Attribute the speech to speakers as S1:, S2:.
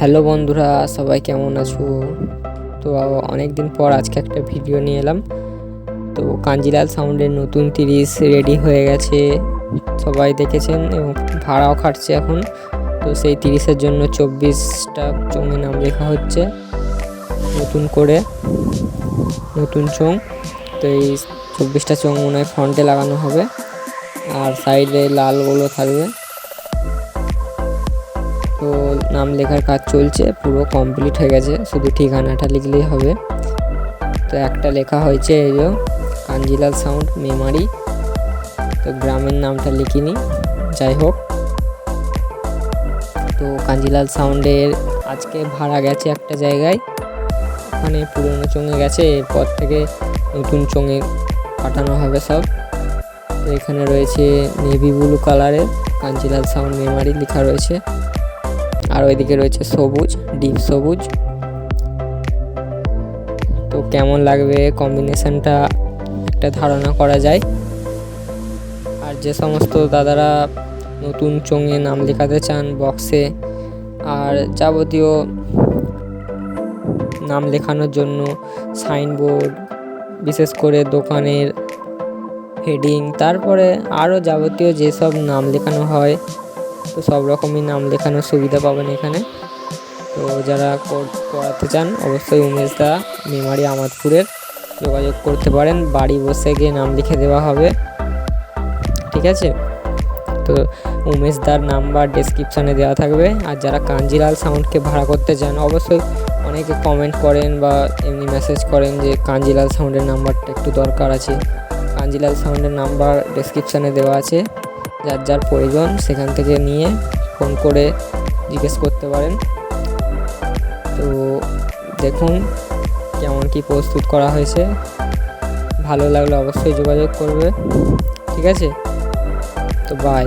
S1: Hello বন্ধুরা, সবাই কেমন আছো? তো অনেক দিন পর আজকে একটা ভিডিও নিয়ে এলাম। তো কাঞ্জিলাল সাউন্ডের নতুন তিরিশ রেডি হয়ে গেছে। সবাই দেখেছেন এবং ভাড়াও খাটছে এখন। তো সেই তিরিশের জন্য চব্বিশটা চোঙে নাম লেখা হচ্ছে। নতুন করে, নতুন চোঙ তো এই চব্বিশটা চোঙ মনে হয় ফ্রন্টে লাগানো হবে। আর সাইডে লালগুলো থাকবে। তো নাম লেখার কাজ চলছে, পুরো কমপ্লিট হয়ে গেছে, শুধু ঠিকানাটা লিখলেই হবে। তো একটা লেখা হয়েছে এই যে, কাঞ্জিলাল সাউন্ড মেমারি তো গ্রামের নামটা লিখিনি, যাই হোক। তো কাঞ্জিলাল সাউন্ডের আজকে ভাড়া গেছে একটা জায়গায়, ওখানে পুরনো চঙে গেছে, এরপর থেকে নতুন চঙে পাঠানো হবে সব। তো এখানে রয়েছে নেভি ব্লু কালারের কাঞ্জিলাল সাউন্ড মেমারি লেখা রয়েছে। আর ওইদিকে রয়েছে সবুজ ডিপ সবুজ। তো কেমন লাগবে কম্বিনেশনটা একটা ধারণা করা যায়। আর যে সমস্ত দাদারা নতুন চঙে নাম লেখাতে চান বক্সে আর যাবতীয় নাম লেখানোর জন্য সাইনবোর্ড বিশেষ করে দোকানের হেডিং তারপরে আরও যাবতীয় যেসব নাম লেখানো হয় তো সব রকমই নাম লেখানোর সুবিধা পাবেন এখানে। তো যারা কর- করাতে চান, অবশ্যই উমেশ দা মেমারি আমাদপুরের যোগাযোগ করতে পারেন। বাড়ি বসে গিয়ে নাম লিখে দেওয়া হবে। ঠিক আছে? তো উমেশ দার নাম্বার ডেসক্রিপশানে দেওয়া থাকবে। আর যারা কাঞ্জিলাল সাউন্ডকে ভাড়া করতে চান, অবশ্যই অনেকে কমেন্ট করেন বা এমনি মেসেজ করেন যে কাঞ্জিলাল সাউন্ডের নাম্বারটা একটু দরকার আছে। কাঞ্জিলাল সাউন্ডের নাম্বার ডেসক্রিপশানে দেওয়া আছে। যার যার প্রয়োজন সেখান থেকে নিয়ে ফোন করে জিজ্ঞেস করতে পারেন। তো দেখুন কেমন কি প্রস্তুত করা হয়েছে। ভালো লাগলে অবশ্যই যোগাযোগ করবে। ঠিক আছে? তো বাই